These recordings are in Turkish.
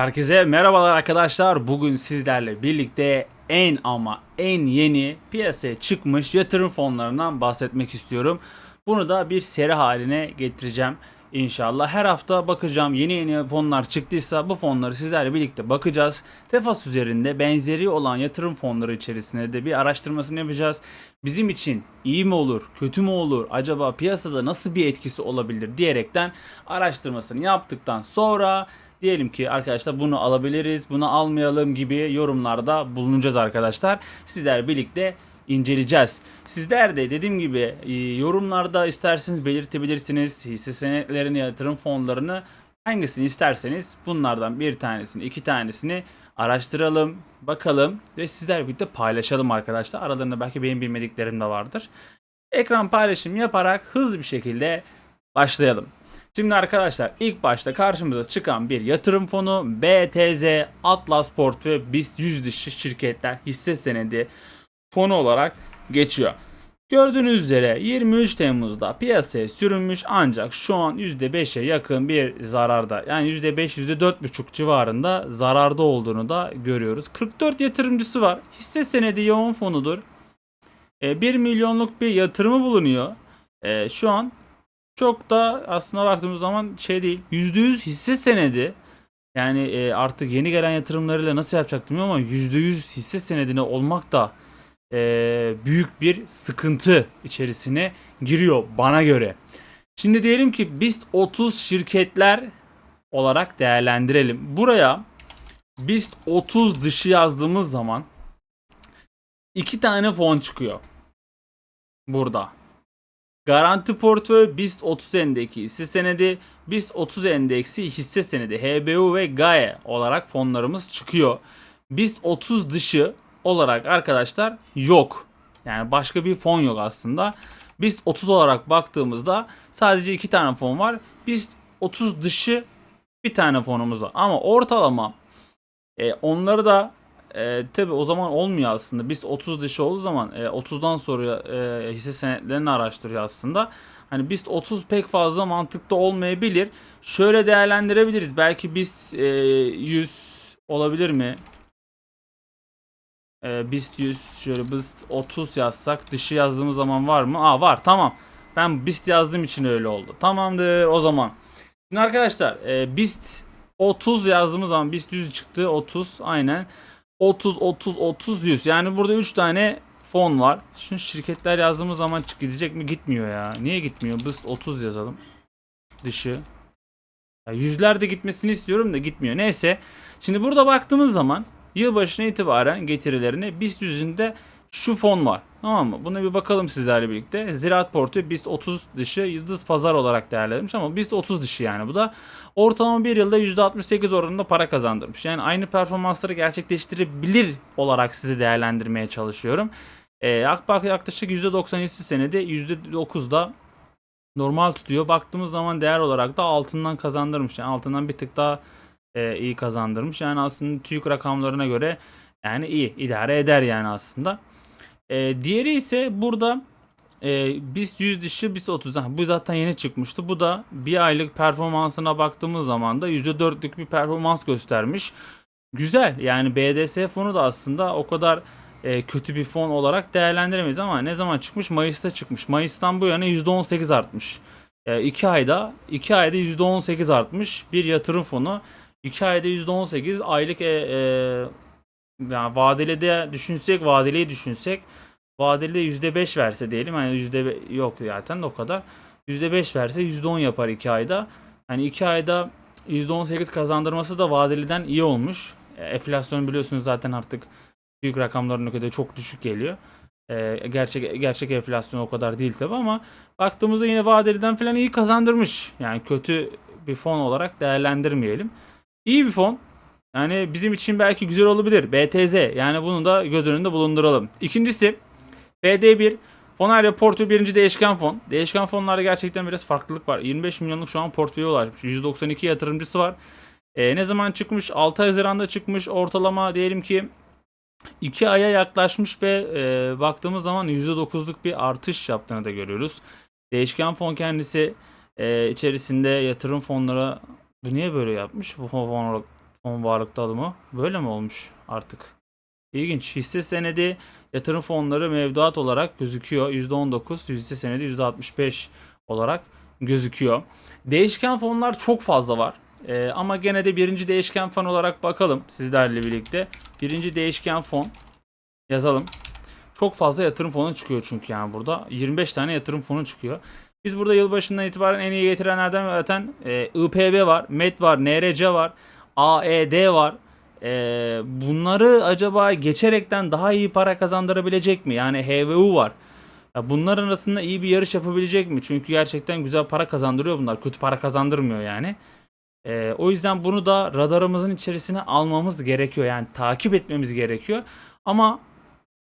Herkese merhabalar arkadaşlar. Bugün sizlerle birlikte en ama en yeni piyasaya çıkmış yatırım fonlarından bahsetmek istiyorum. Bunu da bir seri haline getireceğim inşallah. Her hafta bakacağım yeni yeni fonlar çıktıysa bu fonları sizlerle birlikte bakacağız. Tefas üzerinde benzeri olan yatırım fonları içerisinde de bir araştırmasını yapacağız. Bizim için iyi mi olur, kötü mü olur, acaba piyasada nasıl bir etkisi olabilir diyerekten araştırmasını yaptıktan sonra Diyelim ki arkadaşlar bunu alabiliriz, bunu almayalım gibi yorumlarda bulunacağız arkadaşlar. Sizler birlikte inceleyeceğiz. Sizler de dediğim gibi e, yorumlarda isterseniz belirtebilirsiniz. Hisse senetlerini, yatırım fonlarını hangisini isterseniz bunlardan bir tanesini, iki tanesini araştıralım, bakalım ve sizler birlikte paylaşalım arkadaşlar. Aralarında belki benim bilmediklerim de vardır. Ekran paylaşım yaparak hızlı bir şekilde başlayalım. Şimdi arkadaşlar ilk başta karşımıza çıkan bir yatırım fonu BTZ Atlas Portföy BIST 100 dışı şirketler hisse senedi fonu olarak geçiyor. Gördüğünüz üzere 23 Temmuz'da piyasaya sürülmüş ancak şu an %5'e yakın bir zararda. Yani %5 %4,5 civarında zararda olduğunu da görüyoruz. 44 yatırımcısı var. Hisse senedi yoğun fonudur. 1 milyonluk bir yatırımı bulunuyor. E, Şu an çok da aslında baktığımız zaman şey değil. %100 hisse senedi. Yani e, artık yeni gelen yatırımlarıyla nasıl yapacaktım bilmiyorum ama %100 hisse senedine olmak da e, büyük bir sıkıntı içerisine giriyor bana göre. Şimdi diyelim ki BIST 30 şirketler olarak değerlendirelim. Buraya BIST 30 dışı yazdığımız zaman iki tane fon çıkıyor. Burada. Garanti portföy BIST 30 endeksi hisse senedi, BIST 30 endeksi hisse senedi, HBU ve GAE olarak fonlarımız çıkıyor. BIST 30 dışı olarak arkadaşlar yok. Yani başka bir fon yok aslında. BIST 30 olarak baktığımızda sadece iki tane fon var. BIST 30 dışı bir tane fonumuz var. Ama ortalama e, onları da e, tabi o zaman olmuyor aslında. Biz 30 dışı olduğu zaman e, 30'dan sonra e, hisse senetlerini araştırıyor aslında. Hani BIST 30 pek fazla mantıklı olmayabilir. Şöyle değerlendirebiliriz. Belki BIST e, 100 olabilir mi? E, BIST 100 şöyle BIST 30 yazsak dışı yazdığımız zaman var mı? Aa var tamam. Ben BIST yazdığım için öyle oldu. Tamamdır o zaman. Şimdi arkadaşlar e, BIST 30 yazdığımız zaman BIST 100 çıktı 30 aynen. 30 30 30 100. Yani burada 3 tane fon var. Şimdi şirketler yazdığımız zaman gidecek mi? Gitmiyor ya. Niye gitmiyor? BIST 30 yazalım. Dışı. Ya yüzlerde gitmesini istiyorum da gitmiyor. Neyse. Şimdi burada baktığımız zaman yılbaşına itibaren getirilerine BIST yüzünde şu fon var. Tamam mı? Buna bir bakalım sizlerle birlikte. Ziraat Portu BIST 30 dışı Yıldız Pazar olarak değerlendirmiş ama BIST 30 dışı yani bu da. Ortalama bir yılda %68 oranında para kazandırmış. Yani aynı performansları gerçekleştirebilir olarak sizi değerlendirmeye çalışıyorum. Ee, Akbank yaklaşık %97 senede %9'da normal tutuyor. Baktığımız zaman değer olarak da altından kazandırmış. Yani altından bir tık daha e, iyi kazandırmış. Yani aslında TÜİK rakamlarına göre yani iyi idare eder yani aslında. E, diğeri ise burada e, BIST 100 dışı BIST 30. Ha, bu zaten yeni çıkmıştı. Bu da bir aylık performansına baktığımız zaman da %4'lük bir performans göstermiş. Güzel yani BDS fonu da aslında o kadar e, kötü bir fon olarak değerlendiremeyiz ama ne zaman çıkmış? Mayıs'ta çıkmış. Mayıs'tan bu yana %18 artmış. 2 e, ayda 2 ayda %18 artmış bir yatırım fonu. 2 ayda %18 aylık e, e, yani vadeli de düşünsek vadeliyi düşünsek vadeli de %5 verse diyelim hani yüzde yok zaten o kadar. %5 verse %10 yapar 2 ayda. Hani 2 ayda %18 kazandırması da vadeliden iyi olmuş. E, enflasyon biliyorsunuz zaten artık büyük rakamların kadar çok düşük geliyor. E, gerçek gerçek enflasyon o kadar değil tabi ama baktığımızda yine vadeliden falan iyi kazandırmış. Yani kötü bir fon olarak değerlendirmeyelim. İyi bir fon. Yani bizim için belki güzel olabilir. BTZ yani bunu da göz önünde bulunduralım. İkincisi BD1 Fonarya portföy birinci değişken fon. Değişken fonlarda gerçekten biraz farklılık var. 25 milyonluk şu an portföye ulaşmış. 192 yatırımcısı var. E, ne zaman çıkmış? 6 Haziran'da çıkmış. Ortalama diyelim ki 2 aya yaklaşmış ve e, baktığımız zaman %9'luk bir artış yaptığını da görüyoruz. Değişken fon kendisi e, içerisinde yatırım fonları bu niye böyle yapmış? Fon, fon, Fon varlık dağılımı. Böyle mi olmuş artık? İlginç. Hisse senedi yatırım fonları mevduat olarak gözüküyor. %19, hisse senedi %65 olarak gözüküyor. Değişken fonlar çok fazla var. Ee, ama gene de birinci değişken fon olarak bakalım sizlerle birlikte. Birinci değişken fon yazalım. Çok fazla yatırım fonu çıkıyor çünkü yani burada. 25 tane yatırım fonu çıkıyor. Biz burada yılbaşından itibaren en iyi getirenlerden zaten e, IPB var, MET var, NRC var, AED var. E, bunları acaba geçerekten daha iyi para kazandırabilecek mi? Yani HVU var. Ya bunların arasında iyi bir yarış yapabilecek mi? Çünkü gerçekten güzel para kazandırıyor bunlar. Kötü para kazandırmıyor yani. E, o yüzden bunu da radarımızın içerisine almamız gerekiyor. Yani takip etmemiz gerekiyor. Ama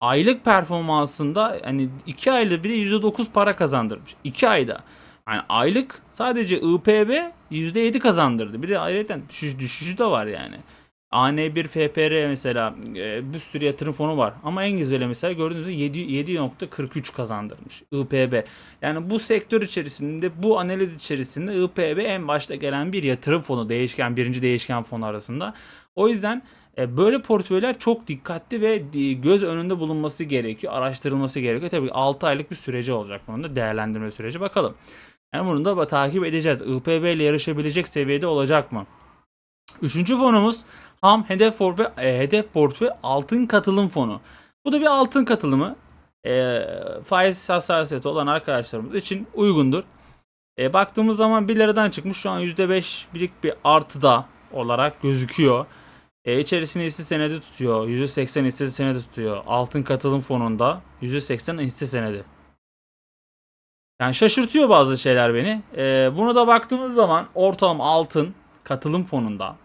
aylık performansında hani 2 ayda bile %9 para kazandırmış. 2 ayda. Yani aylık sadece IPB %7 kazandırdı. Bir de ayrıca düşüş, düşüşü de var yani. AN1 FPR mesela e, bir sürü yatırım fonu var. Ama en güzeli mesela gördüğünüz gibi 7 7.43 kazandırmış IPB. Yani bu sektör içerisinde bu analiz içerisinde IPB en başta gelen bir yatırım fonu değişken birinci değişken fonu arasında. O yüzden e, böyle portföyler çok dikkatli ve göz önünde bulunması gerekiyor, araştırılması gerekiyor. Tabii 6 aylık bir süreci olacak bunun da değerlendirme süreci bakalım. Yani bunu da takip edeceğiz. IPB ile yarışabilecek seviyede olacak mı? Üçüncü fonumuz ham hedef e, portföy altın katılım fonu. Bu da bir altın katılımı. E, faiz hassasiyeti olan arkadaşlarımız için uygundur. E, baktığımız zaman 1 liradan çıkmış şu an %5'lik bir artıda olarak gözüküyor. E, içerisinde hisse senedi tutuyor. %80 hisse senedi tutuyor. Altın katılım fonunda %80 hisse senedi. Yani şaşırtıyor bazı şeyler beni. E, bunu da baktığımız zaman ortalama altın katılım fonunda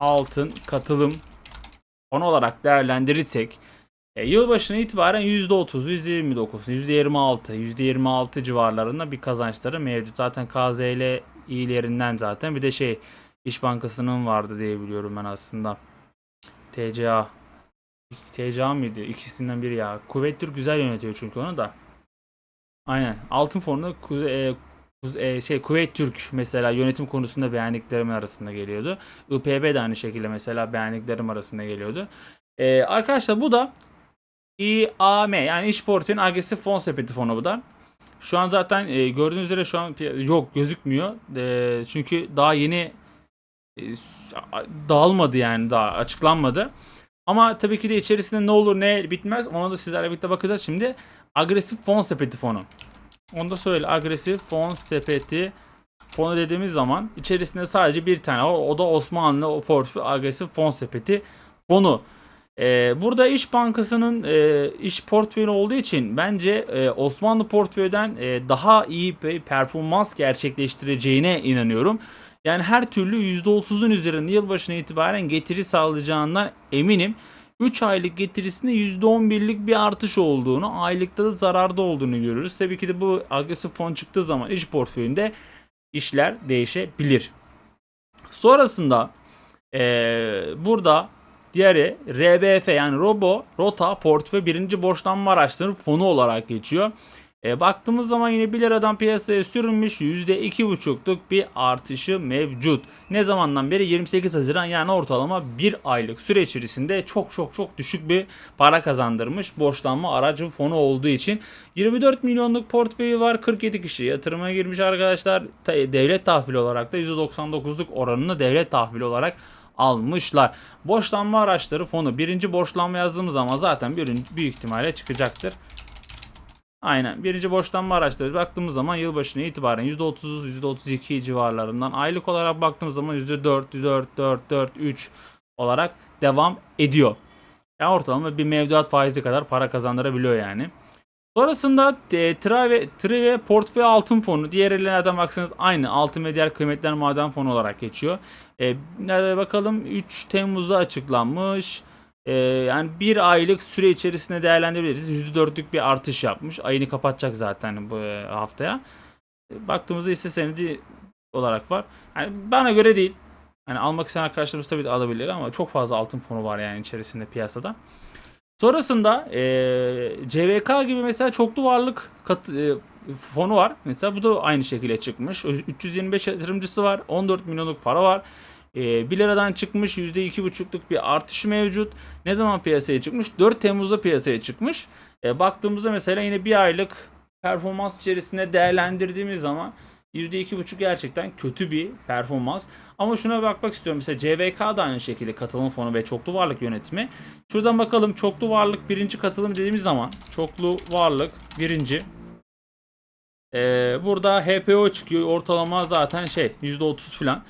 altın katılım fon olarak değerlendirirsek e, yılbaşına itibaren %30, %29, %26, %26 civarlarında bir kazançları mevcut. Zaten KZL iyilerinden zaten bir de şey İş Bankası'nın vardı diye biliyorum ben aslında. TCA. TCA mıydı? İkisinden biri ya. Kuvvet Türk güzel yönetiyor çünkü onu da. Aynen. Altın fonunda Kuze- e, Kuze- e, şey Kuveyt Türk mesela yönetim konusunda beğendiklerimin arasında geliyordu. IPB de aynı şekilde mesela beğendiklerim arasında geliyordu. E, arkadaşlar bu da İAM yani iş portföyün agresif fon sepeti fonu bu da. Şu an zaten e, gördüğünüz üzere şu an yok gözükmüyor. E, çünkü daha yeni e, dağılmadı yani daha açıklanmadı. Ama tabii ki de içerisinde ne olur ne bitmez ona da sizlerle birlikte bakacağız şimdi. Agresif fon sepeti fonu. Onu da söyle agresif fon sepeti fonu dediğimiz zaman içerisinde sadece bir tane var. O da Osmanlı o portföy agresif fon sepeti fonu. Ee, burada İş Bankası'nın e, iş portföyü olduğu için bence e, Osmanlı portföyden e, daha iyi bir performans gerçekleştireceğine inanıyorum. Yani her türlü %30'un üzerinde yılbaşına itibaren getiri sağlayacağından eminim. 3 aylık getirisinde %11'lik bir artış olduğunu, aylıkta da zararda olduğunu görürüz. Tabii ki de bu agresif fon çıktığı zaman iş portföyünde işler değişebilir. Sonrasında eee, burada diğeri RBF yani Robo Rota Portföy birinci borçlanma araçları fonu olarak geçiyor. E, baktığımız zaman yine 1 liradan piyasaya sürülmüş %2,5'luk bir artışı mevcut. Ne zamandan beri 28 Haziran yani ortalama 1 aylık süre içerisinde çok çok çok düşük bir para kazandırmış borçlanma aracı fonu olduğu için 24 milyonluk portföyü var 47 kişi yatırıma girmiş arkadaşlar Ta- devlet tahvili olarak da %99'luk oranını devlet tahvili olarak almışlar. Borçlanma araçları fonu birinci borçlanma yazdığımız zaman zaten bir büyük ihtimalle çıkacaktır. Aynen. Birinci borçlanma araçları baktığımız zaman yılbaşına itibaren %30, %32 civarlarından aylık olarak baktığımız zaman %4, 4, 4, 4, 3 olarak devam ediyor. Yani ortalama bir mevduat faizi kadar para kazandırabiliyor yani. Sonrasında e, Trive, Trive Portföy Altın Fonu. Diğer ellerden baksanız aynı altın ve diğer kıymetler maden fonu olarak geçiyor. E, bakalım 3 Temmuz'da açıklanmış. Ee, yani bir aylık süre içerisinde değerlendirebiliriz. %4'lük bir artış yapmış. Ayını kapatacak zaten bu e, haftaya. E, Baktığımızda hisse senedi olarak var. Yani bana göre değil. Hani almak isteyen arkadaşlarımız tabii de alabilir ama çok fazla altın fonu var yani içerisinde piyasada. Sonrasında e, CVK gibi mesela çoklu varlık kat, e, fonu var. Mesela bu da aynı şekilde çıkmış. 325 yatırımcısı var. 14 milyonluk para var. E, 1 liradan çıkmış %2,5'luk bir artış mevcut. Ne zaman piyasaya çıkmış? 4 Temmuz'da piyasaya çıkmış. E, baktığımızda mesela yine bir aylık performans içerisinde değerlendirdiğimiz zaman %2,5 gerçekten kötü bir performans. Ama şuna bakmak istiyorum. Mesela CVK da aynı şekilde katılım fonu ve çoklu varlık yönetimi. Şuradan bakalım çoklu varlık birinci katılım dediğimiz zaman çoklu varlık birinci. Ee, burada HPO çıkıyor. Ortalama zaten şey %30 falan.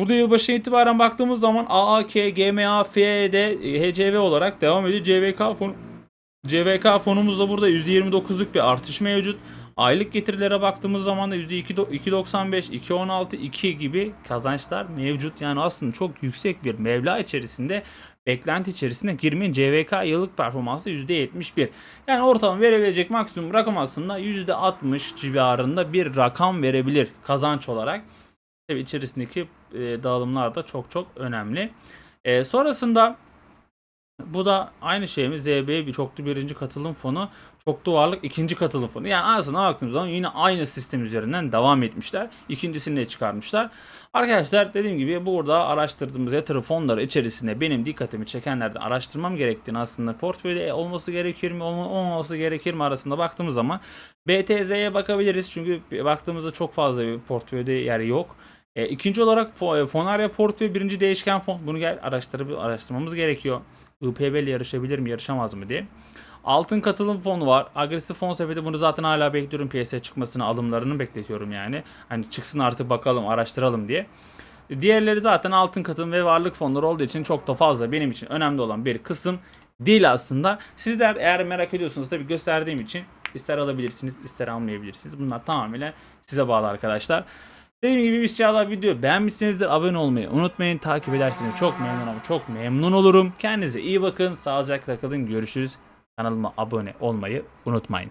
Burada yılbaşı itibaren baktığımız zaman AAK, GMA, FED, HCV olarak devam ediyor. CVK fonu CVK fonumuzda burada %29'luk bir artış mevcut. Aylık getirilere baktığımız zaman da %2.95, 2.16, 2 gibi kazançlar mevcut. Yani aslında çok yüksek bir mevla içerisinde beklenti içerisinde girmeyin. CVK yıllık performansı %71. Yani ortalama verebilecek maksimum rakam aslında %60 civarında bir rakam verebilir kazanç olarak. Tabii içerisindeki e, dağılımlar da çok çok önemli. E, sonrasında bu da aynı şeyimiz ZB bir çoklu birinci katılım fonu, çoklu varlık ikinci katılım fonu. Yani aslında baktığımız zaman yine aynı sistem üzerinden devam etmişler. İkincisini de çıkarmışlar. Arkadaşlar dediğim gibi burada araştırdığımız yatırım fonları içerisinde benim dikkatimi çekenlerden araştırmam gerektiğini aslında portföyde olması gerekir mi olma- olmaması gerekir mi arasında baktığımız zaman BTZ'ye bakabiliriz. Çünkü baktığımızda çok fazla bir portföyde yer yok. E, ikinci olarak fo- Fonarya portföy birinci değişken fon. Bunu gel araştırıp araştırmamız gerekiyor. IPB ile yarışabilir mi yarışamaz mı diye. Altın katılım fonu var. Agresif fon sepeti bunu zaten hala bekliyorum piyasaya çıkmasını alımlarını bekletiyorum yani. Hani çıksın artık bakalım araştıralım diye. Diğerleri zaten altın katılım ve varlık fonları olduğu için çok da fazla benim için önemli olan bir kısım değil aslında. Sizler eğer merak ediyorsunuz tabii gösterdiğim için ister alabilirsiniz ister almayabilirsiniz. Bunlar tamamıyla size bağlı arkadaşlar. Dediğim gibi inşallah video beğenmişsinizdir. Abone olmayı unutmayın. Takip ederseniz çok memnun olurum. Çok memnun olurum. Kendinize iyi bakın. Sağlıcakla kalın. Görüşürüz. Kanalıma abone olmayı unutmayın.